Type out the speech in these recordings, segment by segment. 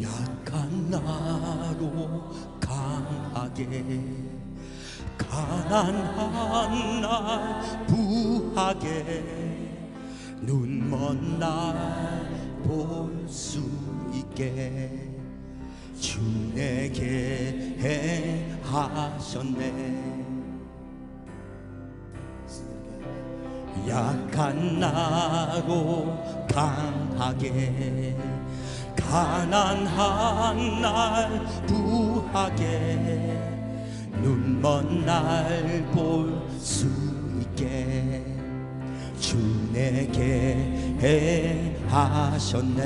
약한 나로 강하게 가난한 날 부하게 눈먼 날 볼 수 있게 주 내게 행하셨네. 약한 나로 강하게 가난한 날 부하게 눈먼 날 볼 수 있게 주 내게 행하셨네.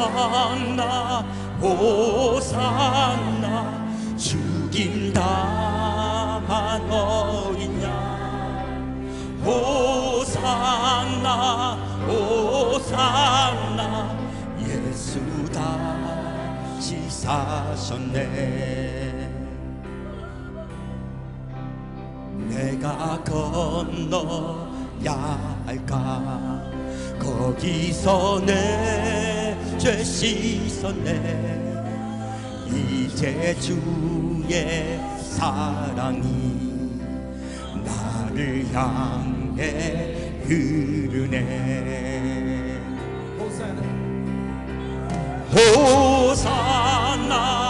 호산나 호산나 죽임 당 사셨네. 내가 건너야 할까? 거기서 내 죄 씻었네. 이제 주의 사랑이 나를 향해 흐르네. 호산나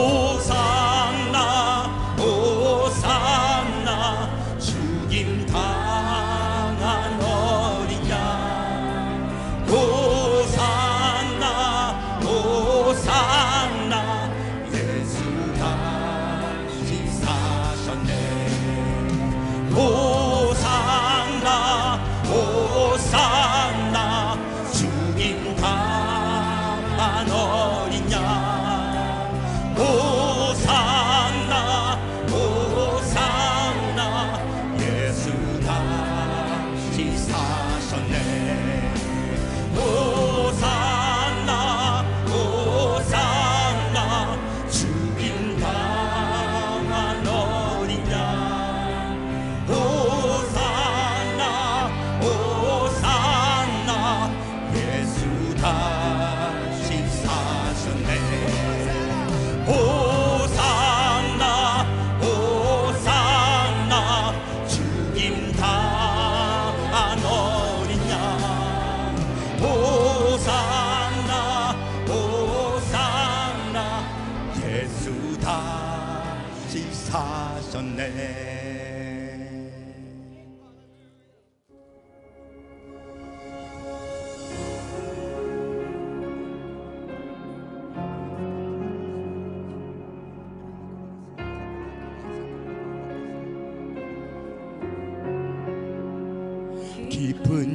사셨네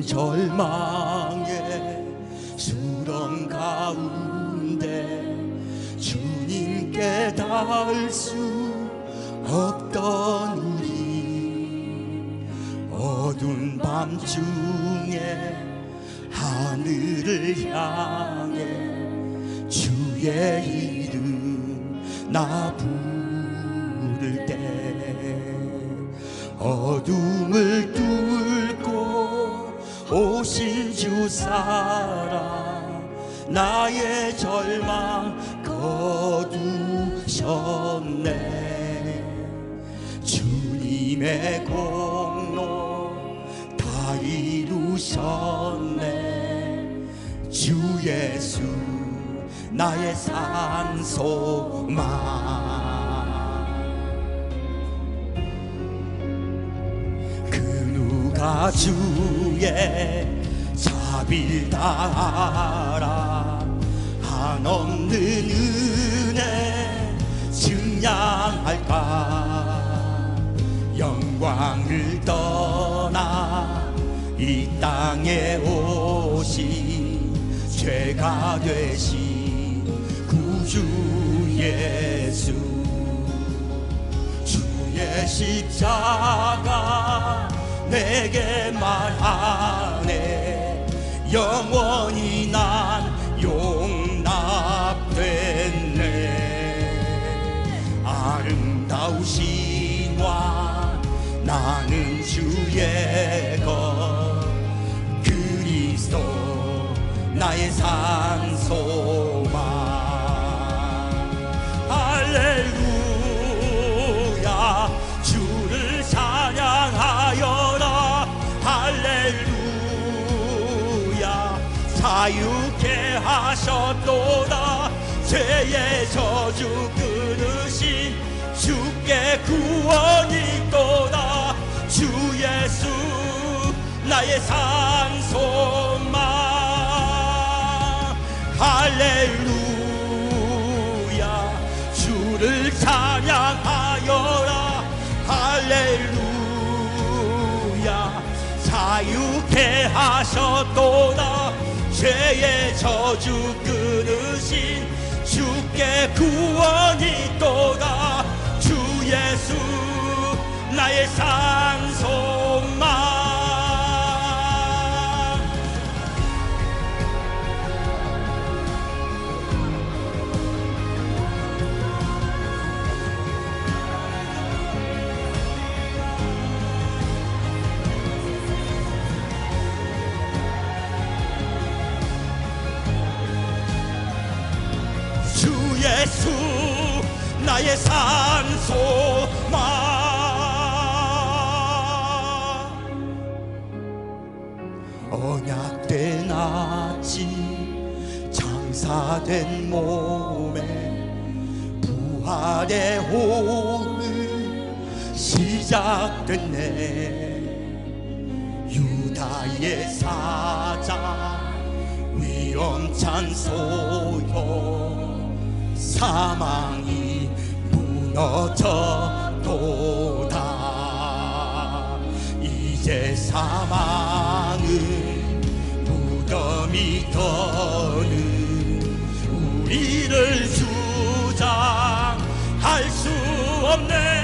절망의 수렁 가운데 주님께 닿을 수 없던 우리 어두운 밤중에 하늘을 향해 주의 이름 나 부를 때 어둠을 오신 주 사랑 나의 절망 거두셨네. 주님의 공로 다 이루셨네. 주 예수 나의 산소망 그 누가 주의 자비를 따라. 한없는 은혜 증량할까? 영광을 떠나 이 땅에 오신 죄가 되신 구주 예수. 주의 십자가 내게 말하네 영원히 난 용납됐네. 아름다우신 왕 나는 주의 것 그리스도 나의 산소 자유케 하셨도다. 죄의 저주 끊으신 주께 구원이 있도다. 주 예수 나의 산소망 할렐루야. 주를 찬양하여라. 할렐루야. 자유케 하셨도다 죄의 저주 끊으신 주께 구원이 있도다. 주 예수 나의 산 나의 산소망 언약된 아침 장사된 몸에 부활의 오늘 시작됐네 유다의 사자 위험찬 소용 사망이 무너져도다. 이제 사망은 무덤이 더는 우리를 주장할 수 없네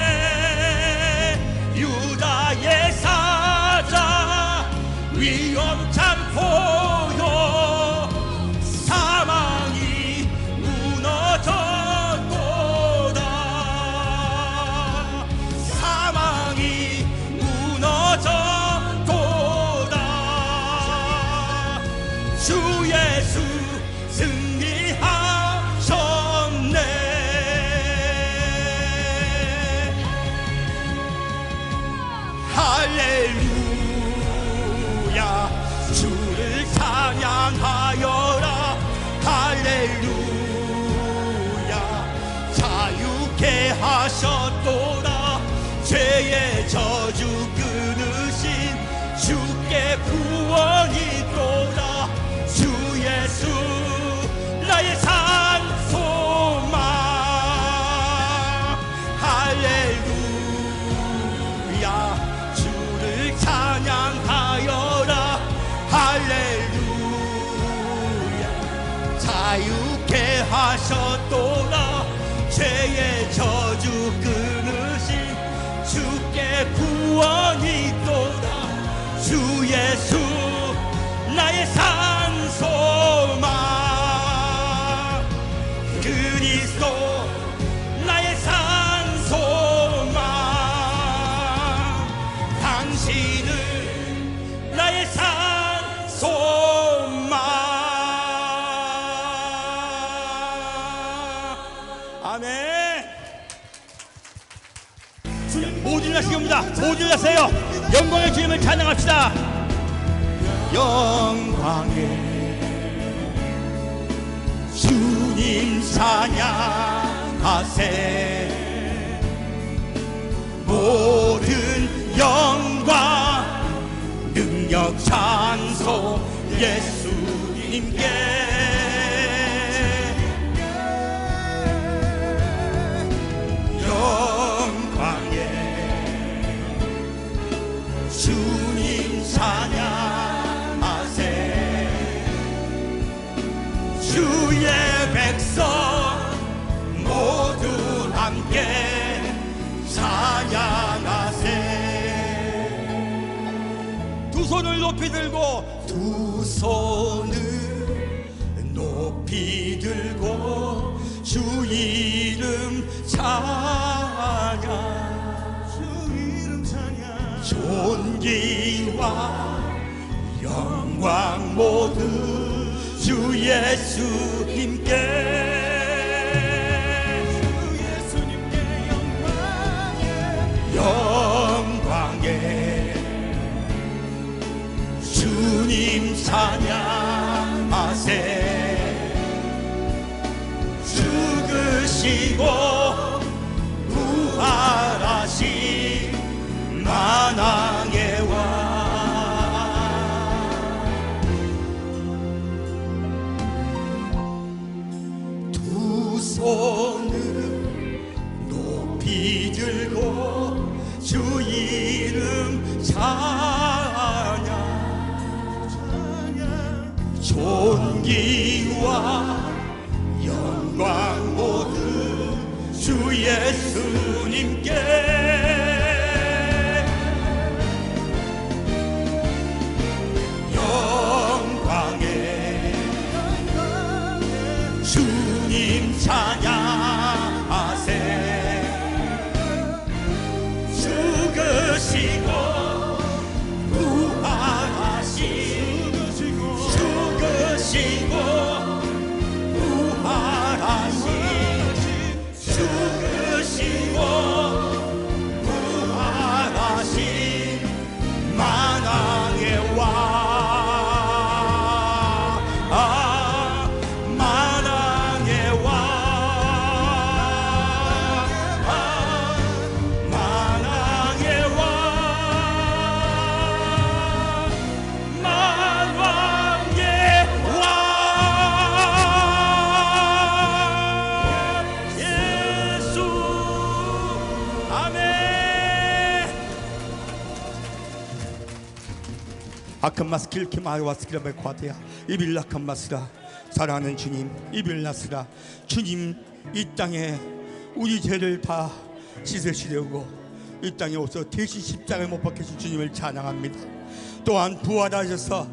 예수 나의 산소망 그리스도 나의 산소망 당신은 나의 산소망 아멘. 모든 자세요. 영광의 주님을 찬양합시다 영광의 주님 찬양하세. 모든 영광 능력 찬송 예수님께. 영광의 주 손을 높이 들고 두 손을 높이 들고 주 이름 찬양. 주 이름 찬양. 존귀와 영광 모두 주 예수님께. 주 예수님께 영광에 찬양하세. 죽으시고 존귀와 영광 모두 주 예수님께 아칸 마스킬 키마이와스키라 베과테야 이빌라칸 마스라. 사랑하는 주님 이빌라스라. 주님 이 땅에 우리 죄를 다 씻으시려고 이 땅에 오서 대신 십자가에 못 박히신 주님을 찬양합니다. 또한 부활하셔서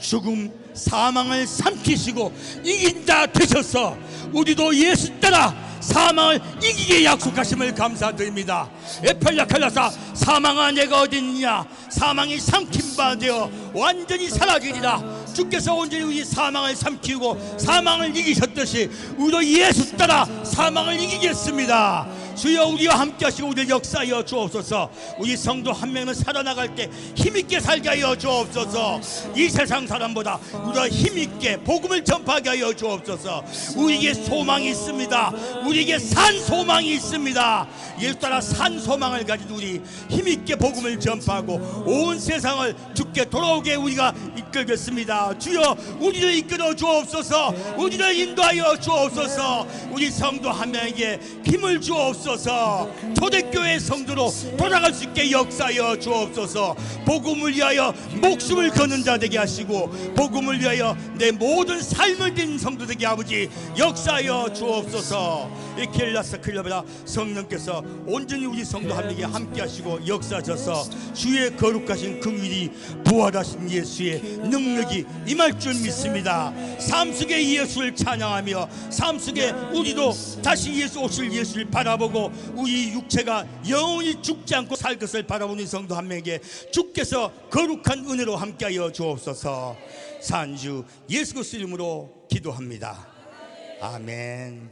죽음 사망을 삼키시고 이긴다 되셔서 우리도 예수 따라 사망을 이기게 약속하심을 감사드립니다. 에펠라칼라사 사망아 내가 있느냐 사망이 삼킨 바 되어 완전히 사라지리라 주께서 온전히 우리 사망을 삼키고 사망을 이기셨듯이 우리도 예수 따라 사망을 이기겠습니다. 주여 우리와 함께 하시고 우리를 역사하여 주옵소서. 우리 성도 한 명은 살아나갈 때 힘있게 살게 하여 주옵소서. 이 세상 사람보다 우리가 힘있게 복음을 전파하게 하여 주옵소서. 우리에게 소망이 있습니다. 우리에게 산 소망이 있습니다. 예수 따라 산 소망을 가진 우리 힘있게 복음을 전파하고 온 세상을 주께 돌아오게 우리가 이끌겠습니다 주여 우리를 이끌어 주옵소서. 우리를 인도하여 주옵소서. 우리 성도 한 명에게 힘을 주옵소서. 초대교회 성도로 돌아갈 수 있게 역사하여 주옵소서. 복음을 위하여 목숨을 거는 자 되게 하시고 복음을 위하여 내 모든 삶을 드린 성도 되게 아버지 역사하여 주옵소서 이 켈라스 클럽이라 성령께서 온전히 우리 성도 한 명에게 함께 하시고 역사하셔서 주의 거룩하신 긍휼이 부활하신 예수의 능력이 임할 줄 믿습니다. 삶 속에 예수를 찬양하며 삶 속에 우리도 다시 예수 오실 예수를 바라보고 우리 육체가 영원히 죽지 않고 살 것을 바라보는 성도 한 명에게 주께서 거룩한 은혜로 함께하여 주옵소서. 산주 예수 그리스도 이름으로 기도합니다. 아멘